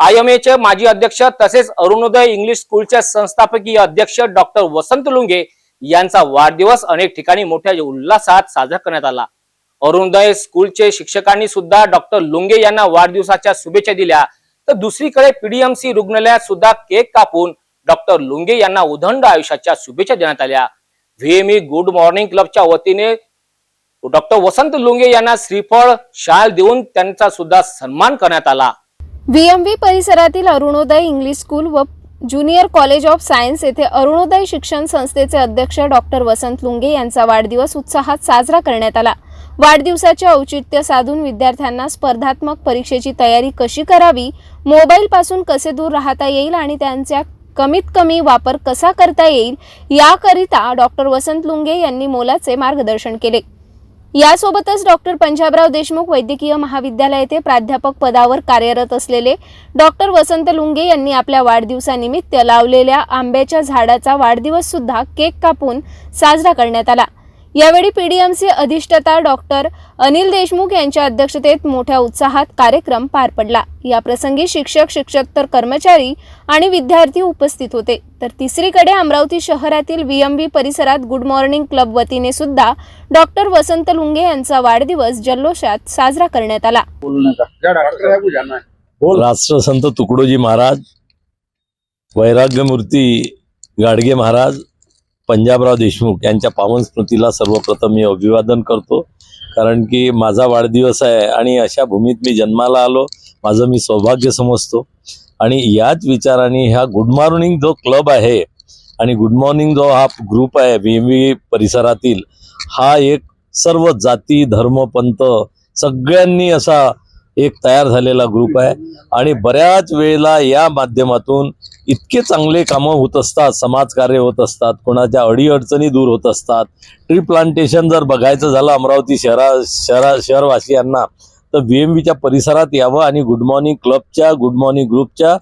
I am चे माजी अध्यक्ष तसेच अरुणोदय इंग्लिश स्कूलचे संस्थापकीय अध्यक्ष डॉक्टर वसंत लुंगे यांचा वाढदिवस अनेक ठिकाणी मोठ्या उल्हासात साजरा करण्यात आला. अरुणोदय स्कूलचे शिक्षकांनी सुद्धा डॉक्टर लुंगे यांना वाढदिवसाच्या शुभेच्छा दिल्या. तर दुसरीकडे पीडीएमसी रुग्णालयात सुद्धा केक कापून डॉक्टर लुंगे यांना उदंड आयुष्याच्या शुभेच्छा देण्यात आल्या. व्हीएमई गुड मॉर्निंग क्लबच्या वतीने डॉक्टर वसंत लुंगे यांना श्रीफळ शाल देऊन त्यांचा सुद्धा सन्मान करण्यात आला. व्हीएमव्ही परिसरातील अरुणोदय इंग्लिश स्कूल व ज्युनियर कॉलेज ऑफ सायन्स येथे अरुणोदय शिक्षण संस्थेचे अध्यक्ष डॉक्टर वसंत लुंगे यांचा वाढदिवस उत्साहात साजरा करण्यात आला. वाढदिवसाचे औचित्य साधून विद्यार्थ्यांना स्पर्धात्मक परीक्षेची तयारी कशी करावी मोबाईलपासून कसे दूर राहता येईल आणि त्यांच्या कमीत कमी वापर कसा करता येईल याकरिता डॉक्टर वसंत लुंगे यांनी मोलाचे मार्गदर्शन केले. यासोबतच डॉक्टर पंजाबराव देशमुख वैद्यकीय महाविद्यालय येथे प्राध्यापक पदावर कार्यरत असलेले डॉक्टर वसंत लुंगे यांनी आपल्या वाढदिवसानिमित्त लावलेल्या आंब्याच्या झाडाचा वाढदिवस सुद्धा केक कापून साजरा करण्यात आला. यावेळी पीडीएमसी अधिष्ठाता डॉक्टर अनिल देशमुख यांच्या अध्यक्षतेत मोठ्या उत्साहात कार्यक्रम पार पडला. याप्रसंगी शिक्षक शिक्षकतर कर्मचारी आणि विद्यार्थी उपस्थित होते. तर तिसरीकडे अमरावती शहरातील व्हीएमबी परिसरात गुड मॉर्निंग क्लब वतीने सुद्धा डॉक्टर वसंत लुंगे यांचा वाढदिवस जल्लोषात साजरा करण्यात आला. राष्ट्रसंत तुकडोजी महाराज वैराग्यमूर्ती गाडगे महाराज पंजाबराव देशमुख यांच्या पावन स्मृतीला सर्वप्रथम मी अभिवादन करतो. कारण की माझा वाढदिवस आहे आणि अशा भूमीत मी जन्माला आलो माझं मी सौभाग्य समजतो. आणि याच विचाराने ह्या गुड मॉर्निंग जो क्लब आहे आणि गुड मॉर्निंग जो हा ग्रुप आहे व्ही परिसरातील हा एक सर्व जाती धर्म पंथ सगळ्यांनी असा एक तयार झालेला ग्रुप आहे. आणि बऱ्याच वेळेला या माध्यमातून इतके चांगले कामं होत असतात समाजकार्य होत असतात कोणाच्या अडीअडचणी दूर होत असतात. ट्री प्लांटेशन जर बघायचं झालं अमरावती शहरा शहरा शहरवासियांना तर व्ही एम बीच्या परिसरात यावं आणि गुड मॉर्निंग क्लबच्या गुड मॉर्निंग ग्रुपच्या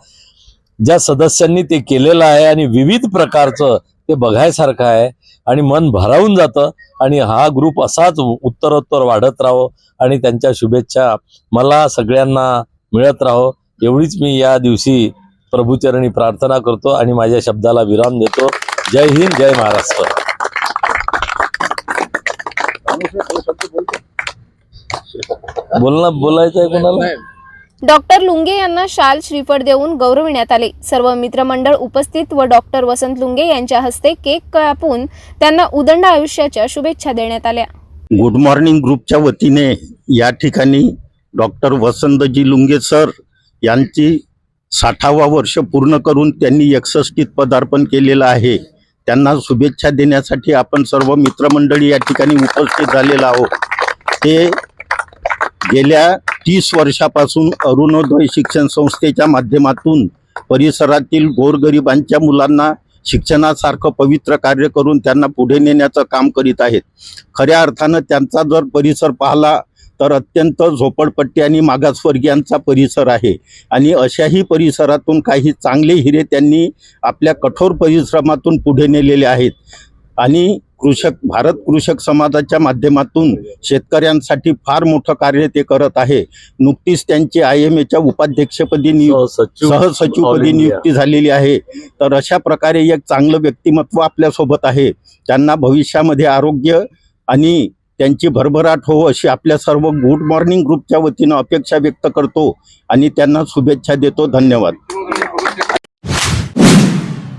ज्या सदस्यांनी ते केलेलं आहे आणि विविध प्रकारचं ते बघायसारखं आहे. आणि मन भरावून जातं. आणि हा ग्रुप असाच उत्तरोत्तर वाढत राहो आणि त्यांच्या शुभेच्छा मला सगळ्यांना मिळत राहो. एवढीच मी या दिवशी प्रभूचरणी प्रार्थना करतो आणि माझ्या शब्दाला विराम देतो. जय हिंद जय महाराष्ट्र. बोलणं बोलायचं आहे कोणाला? डॉक्टर लुंगे यांना शाल श्रीफळ देऊन गौरविण्यात आले. सर्व मित्रमंडळ उपस्थित व डॉक्टर वसंत लुंगे यांच्या हस्ते केक कापून त्यांना उदंड आयुष्याच्या शुभेच्छा देण्यात आल्या. गुड मॉर्निंग ग्रुपच्या वतीने या ठिकाणी डॉक्टर वसंतजी लुंगे सर यांची साठावा वर्ष पूर्ण करून त्यांनी एकसष्टीत पदार्पण केलेलं आहे. त्यांना शुभेच्छा देण्यासाठी आपण सर्व मित्रमंडळी या ठिकाणी उपस्थित झालेलो आहोत. ते गेल्या तीस वर्षापासून अरुणोदय शिक्षण संस्थेच्या माध्यमातून परिसरातील गोरगरिबांच्या मुलांना शिक्षणासारखं पवित्र कार्य करून त्यांना पुढे नेण्याचं काम करीत आहेत. खऱ्या अर्थानं त्यांचा जर परिसर पाहिला तर अत्यंत झोपडपट्टी आणि मागासवर्गीयांचा परिसर आहे. आणि अशाही परिसरातून काही चांगले हिरे त्यांनी आपल्या कठोर परिश्रमातून पुढे नेलेले आहेत. आणि कृषक भारत कृषक समाजाच्या माध्यमातून शेतकऱ्यांसाठी फार मोठं कार्य ते करत आहे. नुकतीच त्यांची आय एम एच्या उपाध्यक्षपदी सहसचिवपदी. नियुक्ती झालेली आहे. तर अशा प्रकारे एक चांगलं व्यक्तिमत्व आपल्यासोबत आहे. त्यांना भविष्यामध्ये आरोग्य आणि त्यांची भरभराट हो अशी आपल्या सर्व गुड मॉर्निंग ग्रुपच्या वतीनं अपेक्षा व्यक्त करतो आणि त्यांना शुभेच्छा देतो. धन्यवाद.